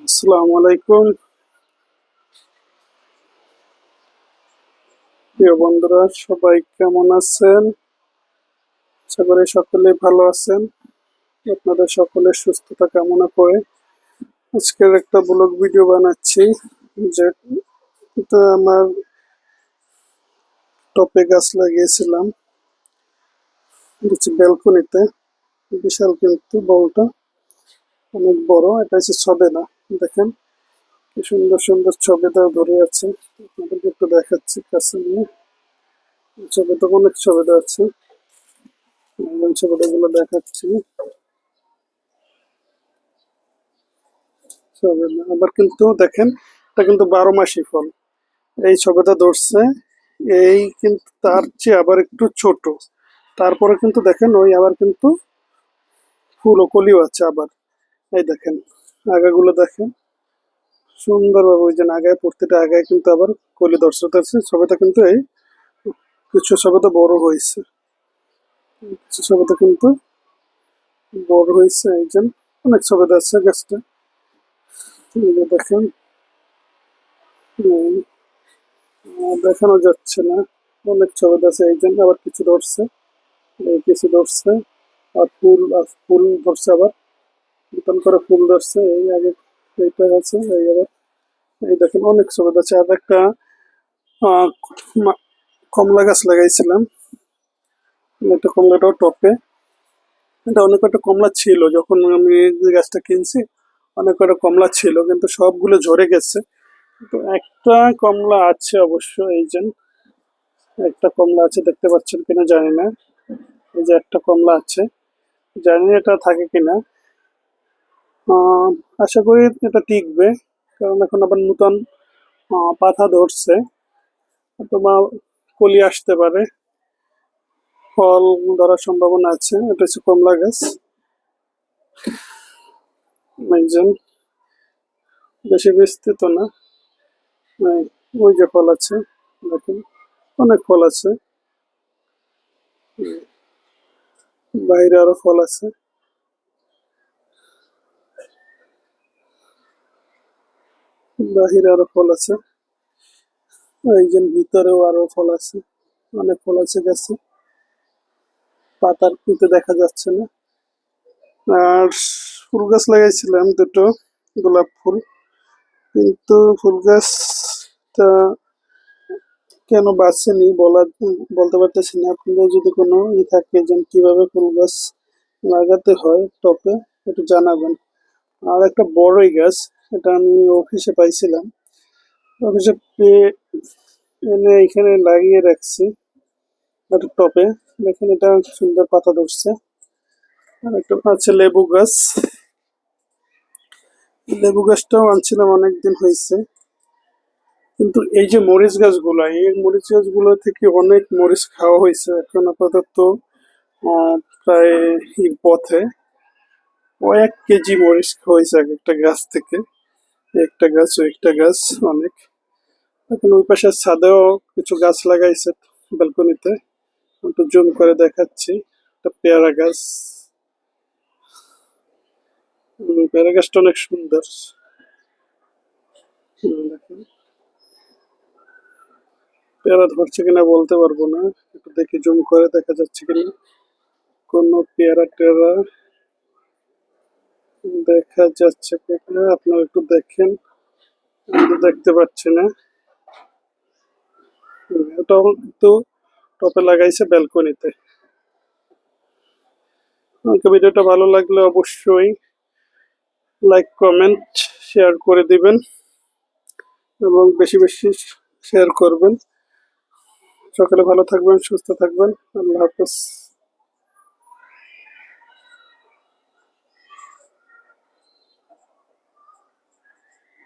আসসালামু আলাইকুম। প্রিয় বন্ধুরা, সবাই কেমন আছেন? আশা করি সকলে ভালো আছেন। আপনাদের সকলের সুস্থতা কামনা করে আজকের একটা ব্লগ ভিডিও বানাচ্ছি যে এটা আমার টপে গাছ লাগিয়েছিলাম। ব্যালকনিতে, বিশাল কিন্তু বলটা। অনেক বড়, এটা হচ্ছে সবেদা দেখেন, কি সুন্দর সুন্দর ছবি ছবিটা ধরে আছে। আপনাদেরকে একটু দেখাচ্ছি কাছে নিয়ে। ছবিটা অনেক ছবিটা আছে। ছবিটা গুলো দেখাচ্ছি। আবার কিন্তু দেখেন, এটা কিন্তু বারো মাসি ফল। এই ছবিটা ধরছে। এই কিন্তু তার চেয়ে আবার একটু ছোট। তারপরে কিন্তু দেখেন, ওই আবার কিন্তু ফুল ও কলিও আছে আবার। এই দেখেন। আগাগুলো দেখেন। সুন্দরভাবে ওই যে আগায় প্রতিটা আগায় কিন্তু আবার কলি দর্শক আছে। ছবিটা কিন্তু এই কিছু ছবিটা বড় হয়েছে। কিছু ছবিটা কিন্তু বড় হয়েছে যে অনেক ছবিটা আছে গাছটা। দেখেন। দেখানো যাচ্ছে না। অনেক ছবিটা আছে এই জন্য আবার কিছু ধরছে। কিছু ধরছে। আর ফুল ফুল ধরছে আবার। নতুন করে ফুল ধরছে, এই আগে এইটা আছে এই আবার, এই দেখেন অনেক সুবিধা আছে আর একটা কমলা গাছ লাগাইছিলাম। একটা কমলাটাও টপে। এটা অনেক কটা কমলা ছিল, যখন আমি গাছটা কিনছি, অনেক কটা কমলা ছিল, কিন্তু সবগুলো ঝরে গেছে। তো একটা কমলা আছে অবশ্য, এই যে, একটা কমলা আছে, দেখতে পাচ্ছেন কিনা জানি না। এই যে একটা কমলা আছে, জানি এটা থাকে কিনা। আশা করি এটা টিকবে, কারণ এখন আবার নতুন পাতা ধরছে। অথবা কলি আসতে পারে। ফল ধরার সম্ভাবনা আছে, এটা হচ্ছে কমলা গাছ। একজন বেশি বিস্তৃত না। ওই যে ফল আছে, দেখেন, অনেক ফল আছে। বাইরে আরও ফল আছে। বাহিরে আরও ফল আছে। একজন ভিতরেও আরও ফল আছে, অনেক ফল আছে গাছে। পাতার পিতে দেখা যাচ্ছে না। আর ফুল গাছ লাগাইছিলাম দুটো, গোলাপ ফুল। কিন্তু ফুল গাছটা কেন বাঁচেনি বলা, বলতে পারতেছি না। আপনাদের যদি কোনো ই থাকে যে কীভাবে ফুল গাছ লাগাতে হয় টপে, একটু জানাবেন। আর একটা বড়ই গাছ এটা আমি অফিসে পাইছিলাম। অফিসে পেয়ে এনে এখানে লাগিয়ে রাখছি একটা টপে দেখেন এটা সুন্দর পাতা ধরছে। আর একটা আছে লেবু গাছ। লেবু গাছটাও আনছিলাম অনেকদিন হয়েছে। কিন্তু এই যে মরিচ গাছগুলো, এই মরিচ গাছগুলো থেকে অনেক মরিচ খাওয়া হয়েছে এখন আপাতত প্রায় পথে। কয়েক কেজি মরিচ খাওয়া হয়েছে এক একটা গাছ থেকে। একটা গাছ ও একটা গাছ, অনেক। এখন ওই পাশে ছাদেও কিছু গাছ লাগাইছে ব্যালকনিতে। একটু জুম করে দেখাচ্ছি, একটা পেয়ারা গাছ। পেয়ারা গাছটা অনেক সুন্দর। পেয়ারা ধরছে কিনা বলতে পারব না, একটু দেখি জুম করে দেখা যাচ্ছে কিনা। কোনো পেয়ারা টেয়ারা দেখা যাচ্ছে কিনা আপনারা একটু দেখেন। আমি দেখতে পাচ্ছি না। এটাও কিন্তু টপে লাগাইছে ব্যালকনিতে। আমাকে ভিডিওটা ভালো লাগলে অবশ্যই লাইক, কমেন্ট, শেয়ার করে দিবেন এবং বেশি বেশি শেয়ার করবেন। সকালে ভালো থাকবেন, সুস্থ থাকবেন। আল্লাহ হাফেজ।